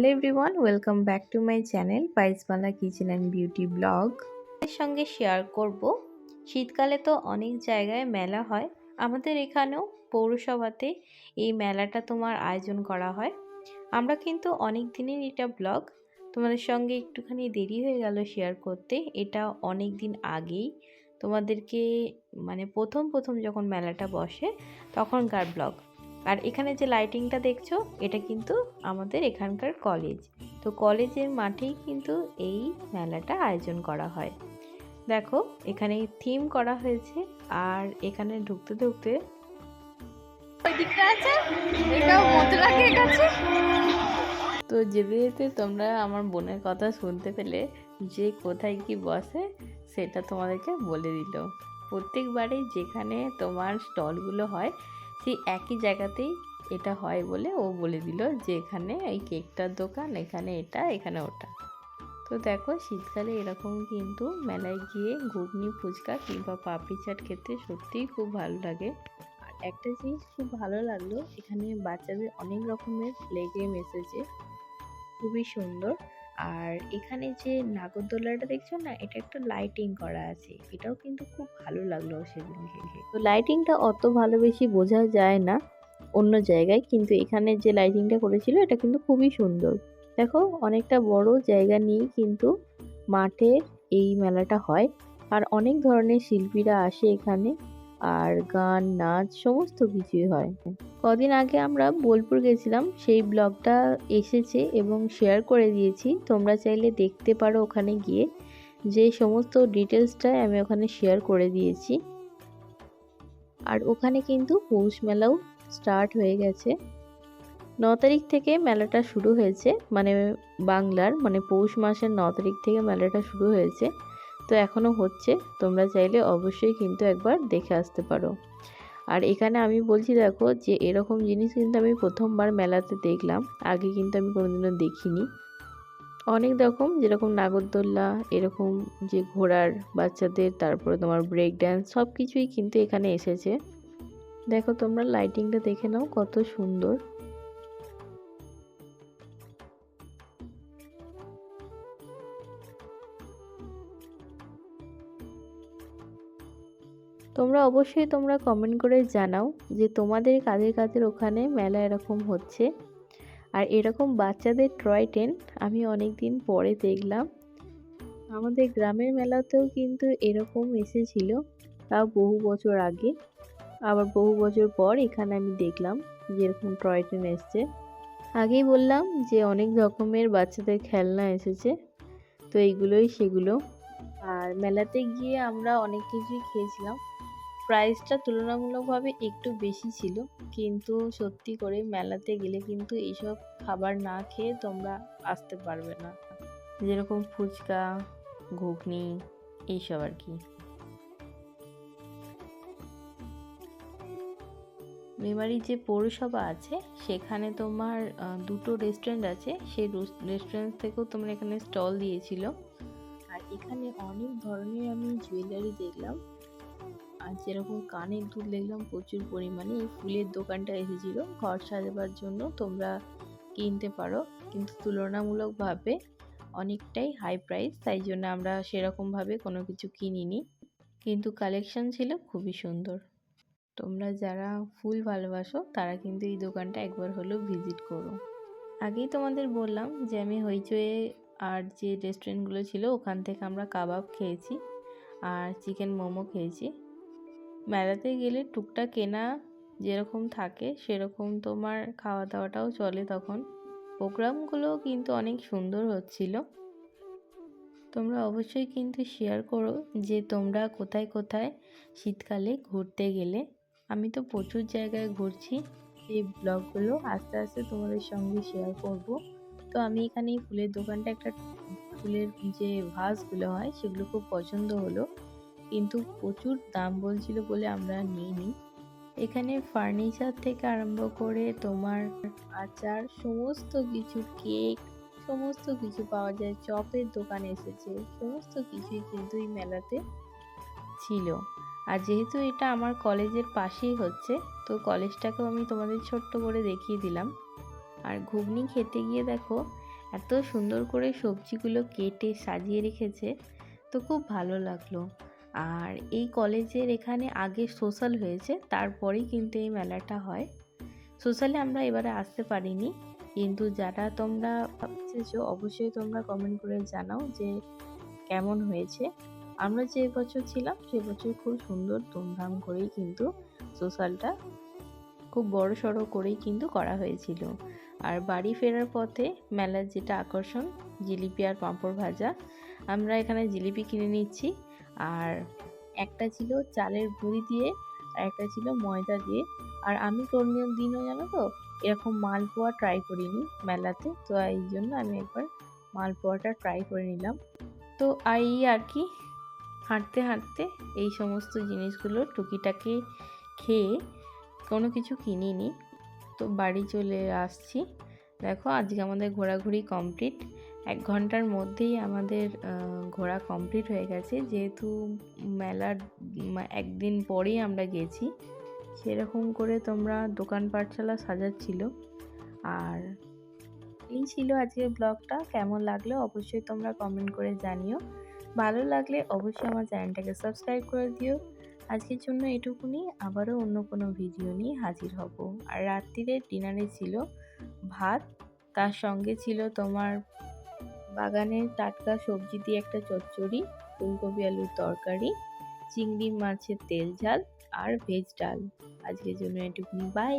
Hello everyone, welcome back to my channel পাইসবালা kitchen and beauty blog. এর সঙ্গে share করব, শীতকালে তো অনেক জায়গায় মেলা হয়। আমাদের এখানেও পৌরসভাতে এই মেলাটা তোমার আয়োজন করা হয়। আমরা কিন্তু অনেক দিনের এটা ব্লগ। তোমাদের সঙ্গে একটুখানি দেরি হয়ে গেল শেয়ার করতে। এটা অনেক দিন আগেই তোমাদেরকে মানে প্রথম প্রথম যখন মেলাটা বসে, তখনকার ব্লগ। আর এখানে যে লাইটিংটা দেখছ এটা কিন্তু আমাদের এখানকার কলেজ তো কলেজের মাঠেই কিন্তু এই মেলাটা আয়োজন করা হয়। দেখো এখানে থিম করা হয়েছে আর এখানে ঢুকতে ঢুকতে তো যেতে যেতে তোমরা আমার বোনের কথা শুনতে পেলে যে কোথায় কি বসে সেটা তোমাদেরকে বলে দিল। প্রত্যেকবারে যেখানে তোমার স্টলগুলো হয় সেই একই জায়গাতেই এটা হয় বলে ও বলে দিল যে এখানে এই কেকটার দোকান, এখানে এটা, এখানে ওটা। তো দেখো শীতকালে এরকম কিন্তু মেলায় গিয়ে ঘুগনি, ফুচকা কিংবা পাপড়ি চাট খেতে সত্যিই খুব ভালো লাগে। আর একটা জিনিস খুব ভালো লাগল, এখানে বাচ্চাদের অনেক রকমের প্লে গেম এসেছে খুবই সুন্দর। আর এখানে যে নাগরদোলাটা দেখছ না, এটা একটা লাইটিং করা আছে। এটাও কিন্তু খুব ভালো লাগল সেদিনকে তো লাইটিংটা অত ভালো বেশি বোঝা যায় না অন্য জায়গায়, কিন্তু এখানে যে লাইটিংটা করেছিল, এটা কিন্তু খুবই সুন্দর। দেখো, অনেকটা বড় জায়গা নিয়ে কিন্তু মাঠে এই মেলাটা হয়। আর অনেক ধরনের শিল্পীরা আসে এখানে। আর গান, নাচ, সমস্ত কিছুই হয়। কদিন আগে আমরা বোলপুর গেছিলাম, সেই ব্লগটা এসেছে এবং শেয়ার করে দিয়েছি। তোমরা চাইলে দেখতে পারো ওখানে গিয়ে। যে সমস্ত ডিটেলসটাই আমি ওখানে শেয়ার করে দিয়েছি। আর ওখানে কিন্তু পৌষ মেলাও স্টার্ট হয়ে গেছে। ন তারিখ থেকে মেলাটা শুরু হয়েছে মানে বাংলার মানে পৌষ মাসের ন তারিখ থেকে মেলাটা শুরু হয়েছে। তো এখনও হচ্ছে, তোমরা চাইলে অবশ্যই কিন্তু একবার দেখে আসতে পারো। আর এখানে আমি বলছি দেখো যে, এরকম জিনিস কিন্তু আমি প্রথমবার মেলাতে দেখলাম, আগে কিন্তু আমি কোনোদিনও দেখিনি। অনেক রকম, যেরকম নাগরদোল্লা, এরকম যে ঘোড়ার বাচ্চাদের, তারপরে তোমার ব্রেক ড্যান্স সব কিছুই কিন্তু এখানে এসেছে। দেখো তোমরা লাইটিংটা দেখে নাও, কত সুন্দর। তোমরা অবশ্যই তোমরা কমেন্ট করে জানাও যে তোমাদের কাদের কাদের ওখানে মেলা এরকম হচ্ছে। আর এরকম বাচ্চাদের টয় ট্রেন আমি অনেক দিন পরে দেখলাম। আমাদের গ্রামের মেলাতেও কিন্তু এরকম এসেছিল তাও বহু বছর আগে। আবার বহু বছর পর এখানে আমি দেখলাম যে এরকম টয় ট্রেন এসছে। আগেই বললাম যে অনেক রকমের বাচ্চাদের খেলনা এসেছে, তো এইগুলোই সেগুলো। আর মেলাতে গিয়ে আমরা অনেক কিছুই খেয়েছিলাম। প্রাইসটা তুলনামূলকভাবে একটু বেশি ছিল। কিন্তু সত্যি করে মেলাতে গেলে কিন্তু এইসব খাবার না খেয়ে তোমরা আসতে পারবে না। যেরকম ফুচকা, ঘুগনি, এইসব আর কি। মেমারি যে পৌরসভা আছে, সেখানে তোমার দুটো রেস্টুরেন্ট আছে। সেই রেস্টুরেন্ট থেকেও তোমার এখানে স্টল দিয়েছিল। আর এখানে অনেক ধরনের আমি জুয়েলারি দেখলাম। আর যেরকম কানের দুল দেখলাম, প্রচুর পরিমাণে এই ফুলের দোকানটা এসেছিল। ঘর সাজাবার জন্য তোমরা কিনতে পারো। কিন্তু তুলনামূলকভাবে অনেকটাই হাই প্রাইস তাই জন্য আমরা সেরকমভাবে কোনো কিছু কিনিনি। কিন্তু কালেকশন ছিল খুবই সুন্দর। তোমরা যারা ফুল ভালোবাসো, তারা কিন্তু এই দোকানটা একবার হলেও ভিজিট করো। আগেই তোমাদের বললাম যে আমি হইচয়ে আর যে রেস্টুরেন্টগুলো ছিল, ওখান থেকে আমরা কাবাব খেয়েছি আর চিকেন মোমো খেয়েছি। মেলাতে গেলে টুকটাক কেনা যেরকম থাকে, সেরকম তোমার খাওয়া দাওয়াটাও চলে তখন। প্রোগ্রামগুলোও কিন্তু অনেক সুন্দর হচ্ছিল। তোমরা অবশ্যই কিন্তু শেয়ার করো যে তোমরা কোথায় কোথায় শীতকালে ঘুরতে গেলে। আমি তো প্রচুর জায়গায় ঘুরছি, এই ব্লগগুলো আস্তে আস্তে তোমাদের সঙ্গে শেয়ার করব। তো আমি এখানে ফুলের দোকানটা একটা, ফুলের যে ভাসগুলো হয়, সেগুলো খুব পছন্দ হলো। কিন্তু প্রচুর দাম বলছিল বলে আমরা নিইনি। এখানে ফার্নিচার থেকে আরম্ভ করে তোমার আচার, সমস্ত কিছু কেক সমস্ত কিছু পাওয়া যায়। চপের দোকান এসেছে, সমস্ত কিছুই কিন্তু এই মেলাতে ছিল। আর যেহেতু এটা আমার কলেজের পাশেই হচ্ছে, তো কলেজটাকেও আমি তোমাদের ছোট্ট করে দেখিয়ে দিলাম। আর ঘুগনি খেতে গিয়ে দেখো, এত সুন্দর করে সবজিগুলো কেটে সাজিয়ে রেখেছে, তো খুব ভালো লাগল। আর এই কলেজের এখানে আগে সোশ্যাল হয়েছে, তারপরেই কিন্তু এই মেলাটা হয়। সোশ্যালে আমরা এবারে আসতে পারিনি, কিন্তু যারা তোমরা ভাবছেছো অবশ্যই তোমরা কমেন্ট করে জানাও যে কেমন হয়েছে। আমরা যে বছর ছিলাম, সে বছর খুব সুন্দর ধুমধাম করেই কিন্তু সোশ্যালটা খুব বড় সড়ো করেই কিন্তু করা হয়েছিল। আর বাড়ি ফেরার পথে মেলার যেটা আকর্ষণ, জিলিপি আর পাঁপড় ভাজা, আমরা এখানে জিলিপি কিনে নিচ্ছি। আর একটা ছিল চালের গুঁড়ি দিয়ে আর একটা ছিল ময়দা দিয়ে। আর আমি কোনো দিনও জানো তো, এরকম মালপোয়া ট্রাই করিনি মেলাতে, তো এই জন্য আমি একবার মালপোয়াটা ট্রাই করে নিলাম। তো এই আর কি, হাঁটতে হাঁটতে এই সমস্ত জিনিসগুলো টুকিটাকি খেয়ে কোনো কিছু কিনিনি। তো বাড়ি চলে আসছি। দেখো আজকে আমাদের ঘোরাঘুরি কমপ্লিট এক ঘণ্টার মধ্যেই আমাদের ঘোরা কমপ্লিট হয়ে গেছে। যেহেতু মেলার একদিন পরেই আমরা গেছি, সেরকম করে তোমরা দোকান পাঠশালা সাজাচ্ছিল। আর এই ছিল আজকের ব্লগটা। কেমন লাগল অবশ্যই তোমরা কমেন্ট করে জানিও। ভালো লাগলে অবশ্যই আমার চ্যানেলটাকে সাবস্ক্রাইব করে দিও। আজকের জন্য এটুকুনি। আবারও অন্য কোনো ভিডিও নিয়ে হাজির হব। আর রাত্রিরে ডিনারে ছিল ভাত, তার সঙ্গে ছিল তোমার বাগানের টাটকা সবজি দিয়ে একটা চচ্চড়ি, ফুলকপি আলুর তরকারি, চিংড়ি মাছের তেল ঝাল আর ভেজ ডাল। আজকের জন্য এটুকুনি। বাই!